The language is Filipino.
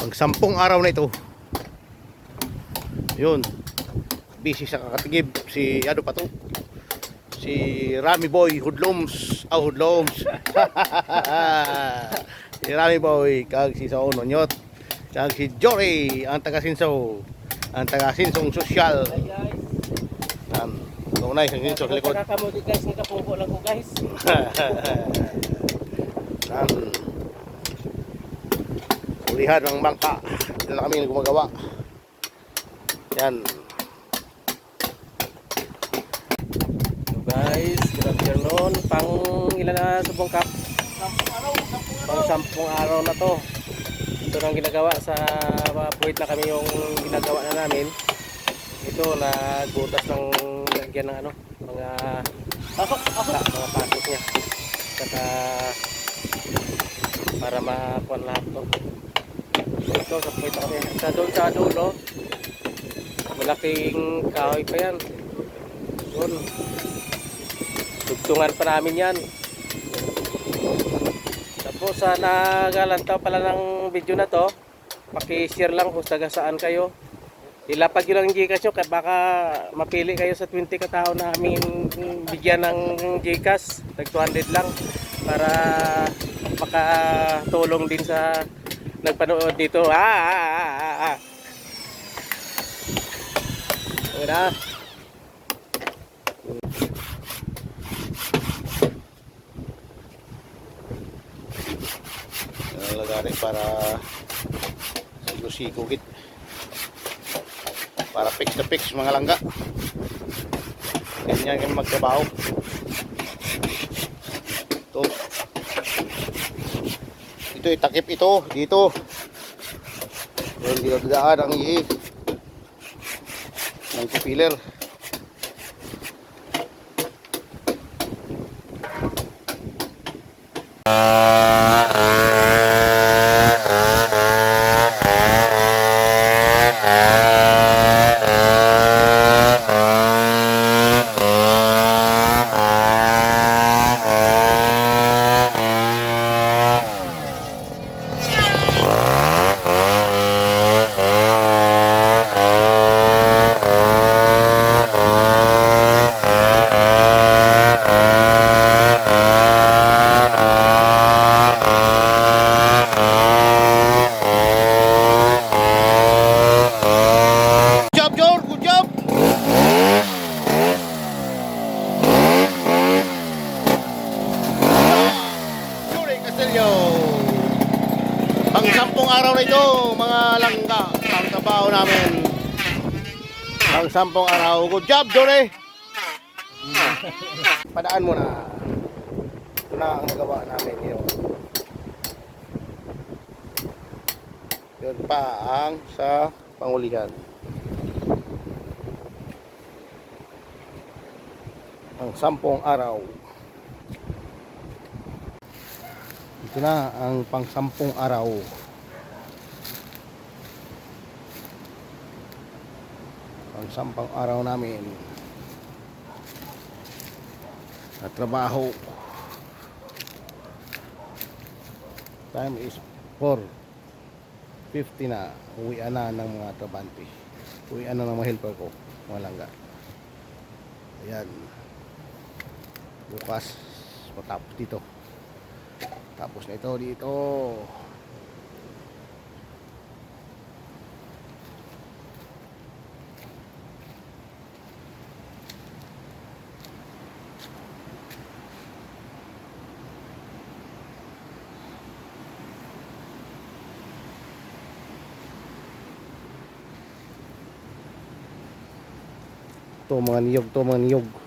Pag sampung araw na ito. Yun. Busy sa kakatigib. Si ano pa to? Si Rami Boy Hoodlums. Ah, Hoodlums. si Rami Boy. Kag si Saon Onyot. Kag si Jory. Ang taga Sinso. Ang taga Sinsong Sosyal. Yan. Tunay sa Sinso sa likod. Guys, nagkapupo lang ko guys. Ulihan ng bangka. Dito na kami gumagawa. Yan. So guys, good afternoon. Pang ilan na subong kap? Pang sampung araw na to. Ito nang ginagawa sa mga puwit na kami yung ginagawa na namin. Ito nagbutas ng lagyan ng ano, mga pasok, pasok. mga pasok niya. Saka para makuha lahat to. Ito sa na kami. Sa doon sa dulo, malaking kahoy pa yan. Doon. Tugtungan pa namin yan. Tapos sa nagalantaw pala ng video na to, paki-share lang kung taga saan kayo. Ilapag yun ang Gcash nyo, baka mapili kayo sa 20 katao na amin bigyan ng Gcash. Tag 200 lang para makatulong din sa nagpanood dito. Ah, ah, ah, ah, ah. Okay na. Nalagari para sigo-sigo git. Para fix na fix mga langga. Ganyan yung magtrabaho. Ito. Ito itakip ito dito. Yung dinadaan ang ihi. Ng pipiler. Good job, Jor! Good job! Yuri Castillo! Pang sampung araw na ito, mga langga, ang trabaho namin. Pang sampung araw. Good job, Jore! Padaan mo na. Ito na ang nagawa namin yun. Yun pa ang sa pangulihan. Ang sampung araw. Ito na ang pang-sampung araw. Pang-sampung araw namin. At trabaho. Time is 4.50 na. Uwian na ng mga trabante. Uwian na ng mga helper ko. Mga langga. Ayan. Bukas matapos dito. Tapos na ito dito. Ito mga niyog, to mga niyog.